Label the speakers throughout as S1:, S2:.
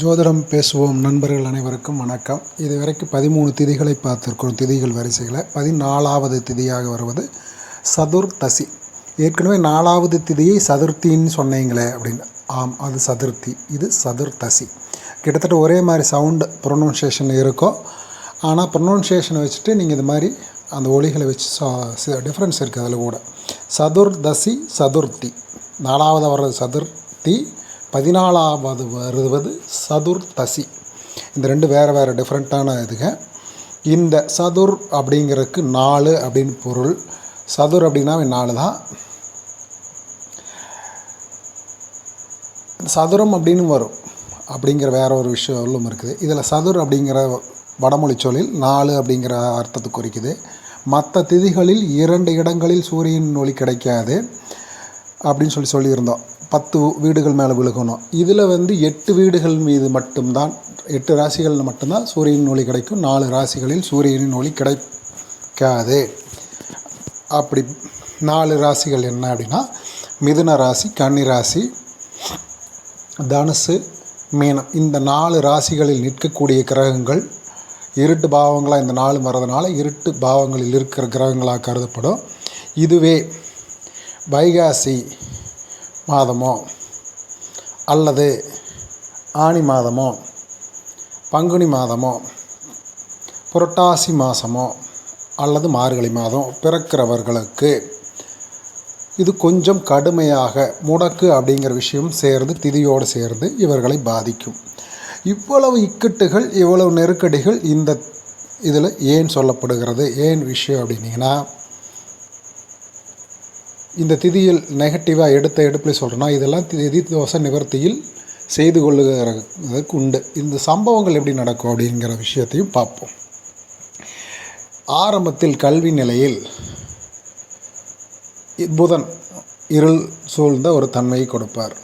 S1: ஜோதிடம் பேசுவோம் நண்பர்கள் அனைவருக்கும் வணக்கம். இதுவரைக்கும் பதிமூணு திதிகளை பார்த்துருக்கோம் திதிகள் வரிசைகளை பதினாலாவது திதியாக வருவது சதுர்தசி ஏற்கனவே நாலாவது திதியை சதுர்த்தின்னு சொன்னீங்களே அப்படின்னு. ஆம் அது சதுர்த்தி. இது சதுர்தசி கிட்டத்தட்ட ஒரே மாதிரி சவுண்டு ப்ரொனவுன்சியேஷன் இருக்கும். ஆனால் ப்ரொனவுன்சியேஷனை வச்சுட்டு நீங்கள் இது மாதிரி அந்த ஒளிகளை வச்சு டிஃப்ரென்ஸ் இருக்குது அதில் கூட. சதுர்தசி சதுர்த்தி. நாலாவது வர்றது சதுர்த்தி. பதினாலாவது வருவது சதுர்தசி இந்த ரெண்டு வேறு வேறு டிஃப்ரெண்ட்டான இதுங்க. இந்த சதுர் அப்படிங்கிறதுக்கு நாலு அப்படின்னு பொருள். சதுர் அப்படின்னா நாலு தான். சதுரம் அப்படின்னு வரும். அப்படிங்கிற வேற ஒரு விஷயம் இருக்குது. இதில் சதுர் அப்படிங்கிற வடமொழி சொல்லில் நாலு அப்படிங்கிற அர்த்தத்தை குறிக்குது. மற்ற திதிகளில் இரண்டு இடங்களில் சூரியன் ஒளி கிடைக்காது. அப்படின்னு சொல்லி சொல்லியிருந்தோம். பத்து வீடுகள் மேலே விழுகணும். இதில் வந்து எட்டு வீடுகள் மீது மட்டும்தான் எட்டு ராசிகளில் மட்டும்தான் சூரியனின் ஒளி கிடைக்கும். நாலு ராசிகளில் சூரியனின் ஒளி கிடைக்காது. அப்படி நாலு ராசிகள் என்ன அப்படின்னா மிதுன ராசி கன்னி ராசி தனுசு மீனம். இந்த நாலு ராசிகளில் நிற்கக்கூடிய கிரகங்கள் இருட்டு பாவங்களாக இந்த நாலு வரதுனால இருட்டு பாவங்களில் இருக்கிற கிரகங்களாக கருதப்படும். இதுவே வைகாசி மாதமோ? அல்லது ஆனி மாதமோ? பங்குனி மாதமோ? புரட்டாசி மாதமோ அல்லது மார்கழி மாதம்? பிறக்கிறவர்களுக்கு இது கொஞ்சம் கடுமையாக முடக்கு அப்படிங்கிற விஷயம் சேர்ந்து திதியோடு சேர்ந்து இவர்களை பாதிக்கும். இவ்வளவு இக்கட்டுகள் இவ்வளவு நெருக்கடிகள் இந்த இதில் ஏன் சொல்லப்படுகிறது? ஏன் விஷயம் அப்படின்னிங்கன்னா இந்த திதியில் நெகட்டிவாக எடுத்த எடுப்பில் சொல்கிறேன்னா இதெல்லாம் திதி தோசை நிவர்த்தியில் செய்து கொள்ளுகிறதுக்கு உண்டு. இந்த சம்பவங்கள் எப்படி நடக்கும் அப்படிங்கிற விஷயத்தையும் பார்ப்போம். ஆரம்பத்தில் கல்வி நிலையில் புதன் இருள் சூழ்ந்த ஒரு தன்மையை கொடுப்பார்.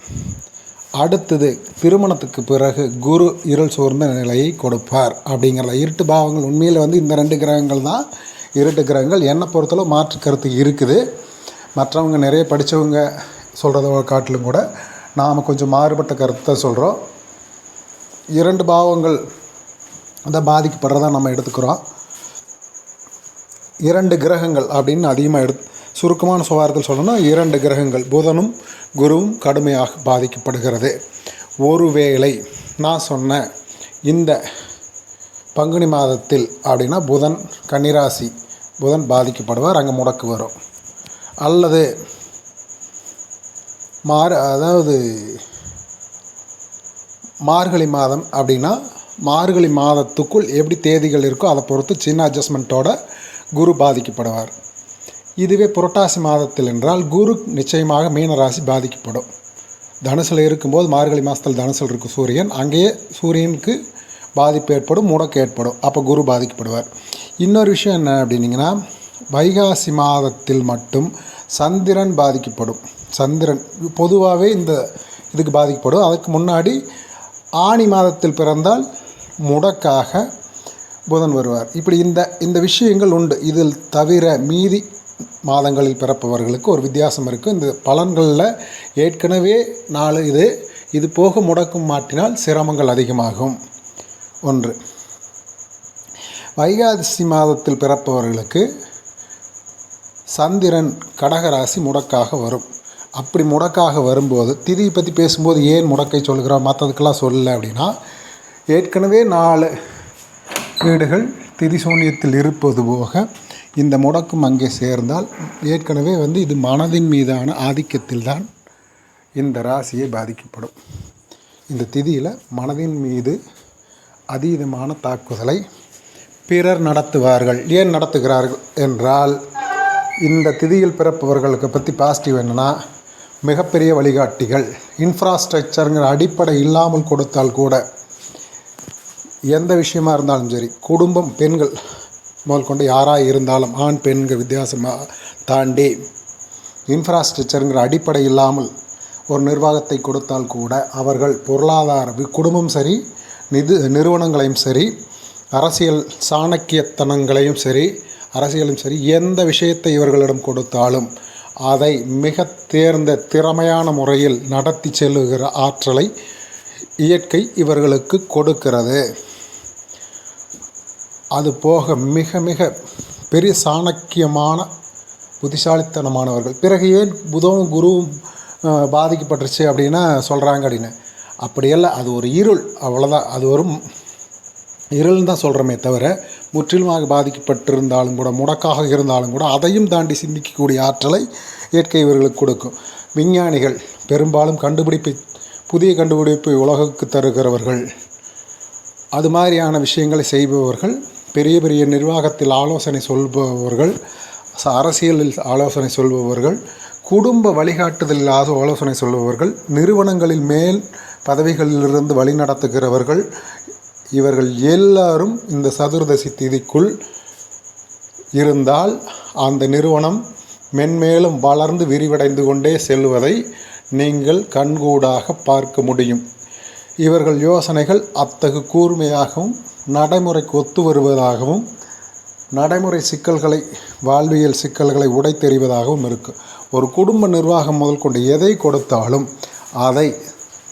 S1: அடுத்தது திருமணத்துக்கு பிறகு குரு இருள் சூழ்ந்த நிலையை கொடுப்பார் அப்படிங்கிற இருட்டு பாவங்கள் உண்மையில் வந்து இந்த ரெண்டு கிரகங்கள் தான். இருட்டு கிரகங்கள் என்னை பொறுத்தளவு மாற்று கருத்து இருக்குது. மற்றவங்க நிறைய படித்தவங்க சொல்கிறத காட்டிலும் கூட நாம் கொஞ்சம் மாறுபட்ட கருத்தை சொல்கிறோம் இரண்டு பாவங்கள் அதை பாதிக்கப்படுறதா நம்ம எடுத்துக்கிறோம். இரண்டு கிரகங்கள் அப்படின்னு அதிகமாக எடு சுருக்கமான சுவாரத்தில் சொல்லணும்னா இரண்டு கிரகங்கள் புதனும் குருவும் கடுமையாக பாதிக்கப்படுகிறது. ஒருவேளை நான் சொன்ன இந்த பங்குனி மாதத்தில் அப்படின்னா புதன் கன்னிராசி புதன் பாதிக்கப்படுவார் அங்கே முடக்கு வரும். அல்லது மார் அதாவது மார்கழி மாதம் அப்படின்னா மார்கழி மாதத்துக்குள் எப்படி தேதிகள் இருக்கோ அதை பொறுத்து சின்ன அட்ஜஸ்ட்மெண்ட்டோட குரு பாதிக்கப்படுவார். இதுவே புரட்டாசி மாதத்தில் என்றால் குரு நிச்சயமாக மீனராசி பாதிக்கப்படும். தனுசில் இருக்கும்போது மார்கழி மாதத்தில் தனுசில் இருக்கும் சூரியன். அங்கேயே சூரியனுக்கு பாதிப்பு ஏற்படும் முடக்கு ஏற்படும். அப்போ குரு பாதிக்கப்படுவார். இன்னொரு விஷயம் என்ன அப்படின்னிங்கன்னா வைகாசி மாதத்தில் மட்டும் சந்திரன் பாதிக்கப்படும். சந்திரன் பொதுவாகவே இந்த இதுக்கு பாதிக்கப்படும். அதுக்கு முன்னாடி ஆணி மாதத்தில் பிறந்தால் முடக்காக புதன் வருவார். இப்படி இந்த இந்த விஷயங்கள் உண்டு. இதில் தவிர மீதி மாதங்களில் பிறப்பவர்களுக்கு ஒரு வித்தியாசம் இருக்குது இந்த பலன்களில் ஏற்கனவே நாலு இது இது போக முடக்கும் மாட்டினால் சிரமங்கள் அதிகமாகும். ஒன்று. வைகாசி மாதத்தில் பிறப்பவர்களுக்கு சந்திரன் கடகராசி முடக்காக வரும். அப்படி முடக்காக வரும்போது திதியை பற்றி பேசும்போது ஏன் முடக்கை சொல்கிறோம்? மற்றதுக்கெல்லாம் சொல்லலை அப்படின்னா ஏற்கனவே நாலு வீடுகள் திதி சூன்யத்தில் இருப்பது போக இந்த முடக்கம் அங்கே சேர்ந்தால் ஏற்கனவே வந்து இது மனதின் மீதான ஆதிக்கத்தில் தான் இந்த ராசியை பாதிக்கப்படும். இந்த திதியில் மனதின் மீது அதீதமான தாக்குதலை பிறர் நடத்துவார்கள். ஏன் நடத்துகிறார்கள் என்றால் இந்த திதியில் பிறப்பவர்களுக்கு பற்றி பாசிட்டிவ் என்னென்னா மிகப்பெரிய வழிகாட்டிகள் இன்ஃப்ராஸ்ட்ரக்சருங்கிற அடிப்படை இல்லாமல் கொடுத்தால் கூட எந்த விஷயமா இருந்தாலும் சரி குடும்பம் பெண்கள் முதல் கொண்டு யாராக இருந்தாலும் ஆண் பெண்கள் வித்தியாசமாக தாண்டி இன்ஃப்ராஸ்ட்ரக்சருங்கிற அடிப்படை இல்லாமல் ஒரு நிர்வாகத்தை கொடுத்தால் கூட அவர்கள் பொருளாதார குடும்பம் சரி நிது நிறுவனங்களையும் சரி அரசியல் சாணக்கியத்தனங்களையும் சரி அரசியலும் சரி எந்த விஷயத்தை இவர்களிடம் கொடுத்தாலும் அதை மிக தேர்ந்த திறமையான முறையில் நடத்தி செல்லுகிற ஆற்றலை இயற்கை இவர்களுக்கு கொடுக்கிறது. அது போக மிக மிக பெரிய சாணக்கியமான புத்திசாலித்தனமானவர்கள். பிறகு ஏன் புதவும் குருவும் பாதிக்கப்பட்டுருச்சு அப்படின்னா சொல்கிறாங்க அப்படின்னு. அப்படியெல்லாம் அது ஒரு இருள் அவ்வளோதான் அது ஒரு இருள்னு தான் சொல்கிறோமே தவிர முற்றிலுமாக பாதிக்கப்பட்டிருந்தாலும் கூட முடக்காக இருந்தாலும் கூட அதையும் தாண்டி சிந்திக்கக்கூடிய ஆற்றலை இயற்கை இவர்களுக்கு கொடுக்கும். விஞ்ஞானிகள் பெரும்பாலும் கண்டுபிடிப்பை புதிய கண்டுபிடிப்பை உலகுக்கு தருகிறவர்கள். அது மாதிரியான விஷயங்களை செய்பவர்கள் பெரிய பெரிய நிர்வாகத்தில் ஆலோசனை சொல்பவர்கள் அரசியலில் ஆலோசனை சொல்பவர்கள் குடும்ப வழிகாட்டுதலில் ஆலோ- ஆலோசனை சொல்பவர்கள் நிறுவனங்களில் மேல் பதவிகளிலிருந்து வழிநடத்துகிறவர்கள் இவர்கள் எல்லாரும் இந்த சதுர்தசி திதிக்குள் இருந்தால் அந்த நிறுவனம் மென்மேலும் வளர்ந்து விரிவடைந்து கொண்டே செல்வதை நீங்கள் கண்கூடாக பார்க்க முடியும். இவர்கள் யோசனைகள் அத்தகு கூர்மையாகவும் நடைமுறைக்கு ஒத்து வருவதாகவும் நடைமுறை சிக்கல்களை வாழ்வியல் சிக்கல்களை உடைத்தெறிவதாகவும் இருக்கும் ஒரு குடும்ப நிர்வாகம் முதல் கொண்டு எதை கொடுத்தாலும் அதை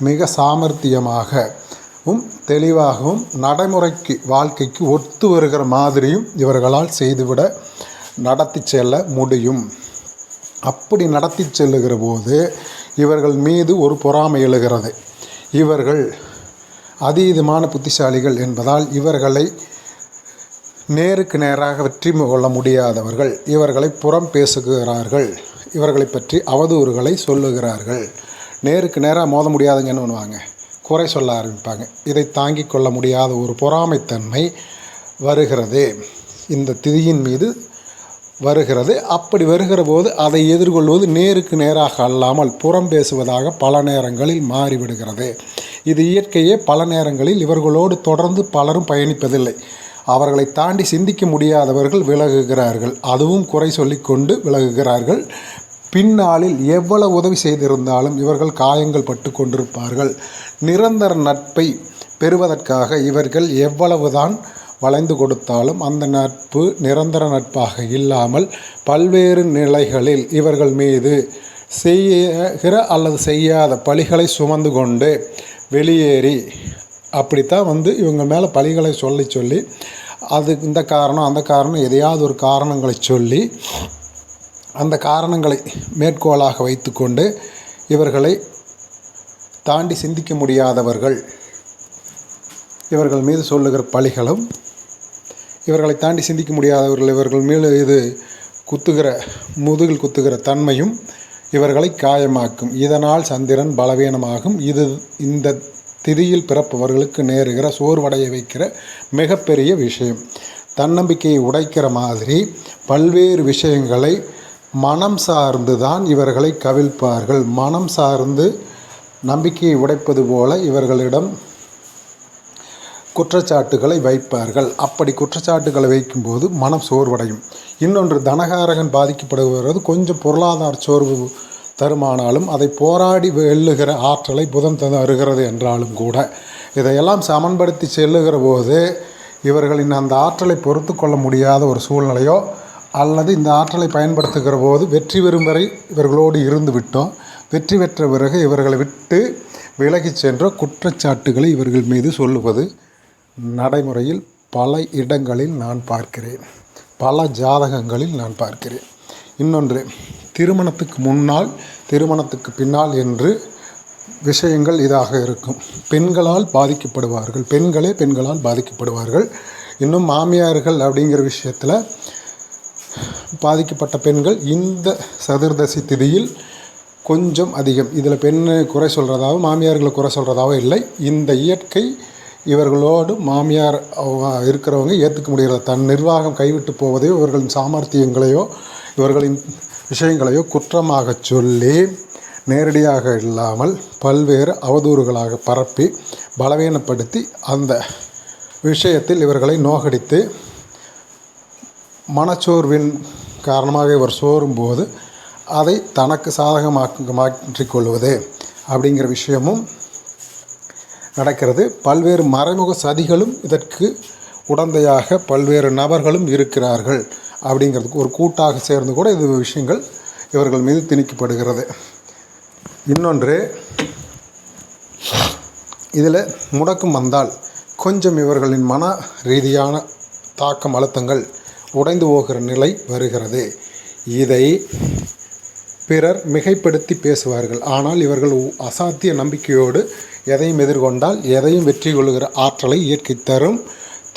S1: மிக சாமர்த்தியமாகவும் தெளிவாகவும் நடைமுறைக்கு வாழ்க்கைக்கு ஒத்து வருகிற மாதிரியும் இவர்களால் செய்துவிட நடத்தி செல்ல முடியும். அப்படி நடத்தி செல்லுகிற போது இவர்கள் மீது ஒரு பொறாமை எழுகிறது. இவர்கள் அதீதமான புத்திசாலிகள் என்பதால் இவர்களை நேருக்கு நேராக வெற்றி கொள்ள முடியாதவர்கள் இவர்களை புறம் பேசுகிறார்கள் இவர்களை பற்றி அவதூறுகளை சொல்லுகிறார்கள். நேருக்கு நேராக மோத முடியாதுங்க என்ன பண்ணுவாங்க குறை சொல்ல ஆரம்பிப்பாங்க. இதை தாங்கி கொள்ள முடியாத ஒரு பொறாமைத்தன்மை வருகிறது. இந்த திதியின் மீது வருகிறது. அப்படி வருகிற போது அதை எதிர்கொள்வது நேருக்கு நேராக அல்லாமல் புறம் பேசுவதாக பல நேரங்களில் மாறிவிடுகிறது. இது இயற்கையே பல நேரங்களில் இவர்களோடு தொடர்ந்து பலரும் பயணிப்பதில்லை. அவர்களை தாண்டி சிந்திக்க முடியாதவர்கள் விலகுகிறார்கள். அதுவும் குறை சொல்லிக்கொண்டு விலகுகிறார்கள். பின்னாளில் எவ்வளவு உதவி செய்திருந்தாலும் இவர்கள் காயங்கள் பட்டு கொண்டிருப்பார்கள். நிரந்தர நட்பை பெறுவதற்காக இவர்கள் எவ்வளவுதான் வளைந்து கொடுத்தாலும் அந்த நட்பு நிரந்தர நட்பாக இல்லாமல் பல்வேறு நிலைகளில் இவர்கள் மீது செய்கிற அல்லது செய்யாத பழிகளை சுமந்து கொண்டு வெளியேறி அப்படித்தான் வந்து இவங்க மேலே பழிகளை சொல்லி சொல்லி அது இந்த காரணம் அந்த காரணம் எதையாவது ஒரு காரணங்களை சொல்லி அந்த காரணங்களை மேற்கோளாக வைத்துக்கொண்டு இவர்களை தாண்டி சிந்திக்க முடியாதவர்கள் இவர்கள் மீது சொல்லுகிற பழிகளும் இவர்களை தாண்டி சிந்திக்க முடியாதவர்கள் இவர்கள் மீது இது குத்துகிற முதுகில் குத்துகிற தன்மையும் இவர்களை காயமாக்கும். இதனால் சந்திரன் பலவீனமாகும். இது இந்த திதியில் பிறப்பவர்களுக்கு நேருகிற சோர்வடைய வைக்கிற மிகப்பெரிய விஷயம். தன்னம்பிக்கையை உடைக்கிற மாதிரி பல்வேறு விஷயங்களை மனம் சார்ந்து தான் இவர்களை கவிழ்ப்பார்கள். மனம் சார்ந்து நம்பிக்கையை உடைப்பது போல இவர்களிடம் குற்றச்சாட்டுகளை வைப்பார்கள். அப்படி குற்றச்சாட்டுகளை வைக்கும்போது மனம் சோர்வடையும். இன்னொன்று தனகாரகன் பாதிக்கப்படுகிறது. கொஞ்சம் பொருளாதார சோர்வு தருமானாலும் அதை போராடி வெல்லுகிற ஆற்றலை புதன் தருகிறது என்றாலும் கூட இதையெல்லாம் சமன்படுத்தி செல்லுகிற போது இவர்களின் அந்த ஆற்றலை பொறுத்து கொள்ள முடியாத ஒரு சூழ்நிலையோ அல்லது இந்த ஆற்றலை பயன்படுத்துகிற போது வெற்றி பெறும் வரை இவர்களோடு இருந்து விட்டோம். வெற்றி பெற்ற பிறகு இவர்களை விட்டு விலகிச் சென்ற குற்றச்சாட்டுகளை இவர்கள் மீது சொல்லுவது நடைமுறையில் பல இடங்களில் நான் பார்க்கிறேன். பல ஜாதகங்களில் நான் பார்க்கிறேன். இன்னொன்று திருமணத்துக்கு முன்னால் திருமணத்துக்கு பின்னால் என்று விஷயங்கள் இதாக இருக்கும். பெண்களால் பாதிக்கப்படுவார்கள். பெண்களே பெண்களால் பாதிக்கப்படுவார்கள். இன்னும் மாமியார்கள் அப்படிங்கிற விஷயத்தில் பாதிக்கப்பட்ட பெண்கள் இந்த சதுர்தசி திதியில் கொஞ்சம் அதிகம். இதில் பெண்ணை குறை சொல்கிறதாவோ மாமியார்களை குறை சொல்கிறதாவோ இல்லை. இந்த இயற்கை இவர்களோடு மாமியார் இருக்கிறவங்க ஏற்றுக்க முடிகிறத தன் நிர்வாகம் கைவிட்டு போவதையோ இவர்களின் சாமர்த்தியங்களையோ இவர்களின் விஷயங்களையோ குற்றமாக சொல்லி நேரடியாக இல்லாமல் பல்வேறு அவதூறுகளாக பரப்பி பலவீனப்படுத்தி அந்த விஷயத்தில் இவர்களை நோகடித்து மனச்சோர்வின் காரணமாக இவர் சோரும்போது அதை தனக்கு சாதகமாக்க மாற்றிக்கொள்வது அப்படிங்கிற விஷயமும் நடக்கிறது. பல்வேறு மறைமுக சதிகளும் இதற்கு உடந்தையாக பல்வேறு நபர்களும் இருக்கிறார்கள் அப்படிங்கிறதுக்கு ஒரு கூட்டாக சேர்ந்து கூட இது விஷயங்கள் இவர்கள் மீது திணிக்கப்படுகிறது. இன்னொன்று இதில் முடக்கம் வந்தால் கொஞ்சம் இவர்களின் மன ரீதியான தாக்கம் அழுத்தங்கள் உடைந்து போகிற நிலை வருகிறது. இதை பிறர் மிகைப்படுத்தி பேசுவார்கள். ஆனால் இவர்கள் உ- அசாத்திய நம்பிக்கையோடு எதையும் எதிர்கொண்டால் எதையும் வெற்றி கொள்கிற ஆற்றலை இயற்கை தரும்.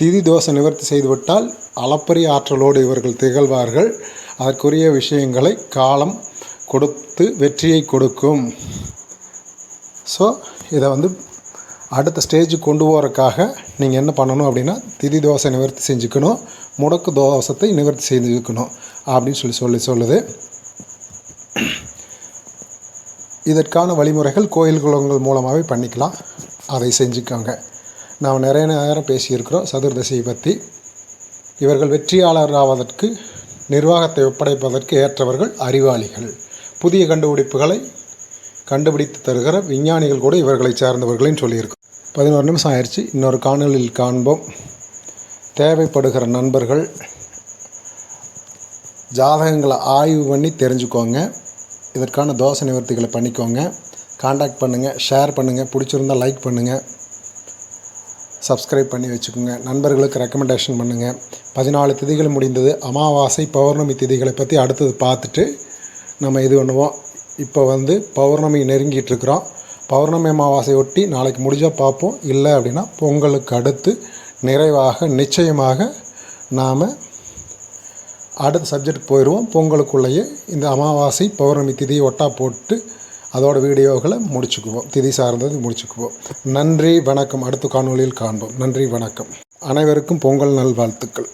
S1: திதி தோஷ நிவர்த்தி செய்துவிட்டால் அளப்பரிய ஆற்றலோடு இவர்கள் திகழ்வார்கள். அதற்குரிய விஷயங்களை காலம் கொடுத்து வெற்றியை கொடுக்கும். ஸோ இதை வந்து அடுத்த ஸ்டேஜுக்கு கொண்டு போகிறதுக்காக நீங்கள் என்ன பண்ணணும் அப்படின்னா திதி தோசை நிவர்த்தி செஞ்சுக்கணும். முடக்கு தோசத்தை நிவர்த்தி செஞ்சுக்கணும் அப்படின்னு சொல்லி சொல்லி சொல்லுது. இதற்கான வழிமுறைகள் கோயில் குளங்கள் மூலமாகவே பண்ணிக்கலாம். அதை செஞ்சுக்கோங்க. நாம் நிறைய நேரம் பேசியிருக்கிறோம் சதுர்தசியை பற்றி இவர்கள் வெற்றியாளர் ஆவதற்கு நிர்வாகத்தை ஒப்படைப்பதற்கு ஏற்றவர்கள் அறிவாளிகள். புதிய கண்டுபிடிப்புகளை கண்டுபிடித்து தருகிற விஞ்ஞானிகள் கூட இவர்களை சார்ந்தவர்களையும் சொல்லியிருக்கோம். பதினோரு நிமிஷம் ஆயிடுச்சு. இன்னொரு காணொலியில் காண்போம். தேவைப்படுகிற நண்பர்கள் ஜாதகங்களை ஆய்வு பண்ணி தெரிஞ்சுக்கோங்க. இதற்கான தோசை நிவர்த்திகளை பண்ணிக்கோங்க. காண்டாக்ட் பண்ணுங்கள் ஷேர் பண்ணுங்கள் பிடிச்சிருந்தா லைக் பண்ணுங்கள் சப்ஸ்கிரைப் பண்ணி வச்சுக்கோங்க. நண்பர்களுக்கு ரெக்கமெண்டேஷன் பண்ணுங்கள் பதினாலு திதிகள் முடிந்தது. அமாவாசை பௌர்ணமி திதிகளை பற்றி அடுத்தது பார்த்துட்டு நம்ம இது பண்ணுவோம். இப்போ வந்து பௌர்ணமி நெருங்கிட்டு இருக்கிறோம் பௌர்ணமி அமாவாசை ஒட்டி நாளைக்கு முடிஞ்சால் பார்ப்போம். இல்லை அப்படின்னா பொங்கலுக்கு அடுத்து நிறைவாக நிச்சயமாக நாம் அடுத்த சப்ஜெக்ட் போயிடுவோம். பொங்கலுக்குள்ளேயே இந்த அமாவாசை பௌர்ணமி திதியை ஒட்டா போட்டு அதோட வீடியோக்களை முடிச்சுக்குவோம். திதி சார்ந்தது முடிச்சுக்குவோம். நன்றி வணக்கம். அடுத்த காணொளியில் காண்போம். நன்றி வணக்கம். அனைவருக்கும் பொங்கல் நல்வாழ்த்துக்கள்.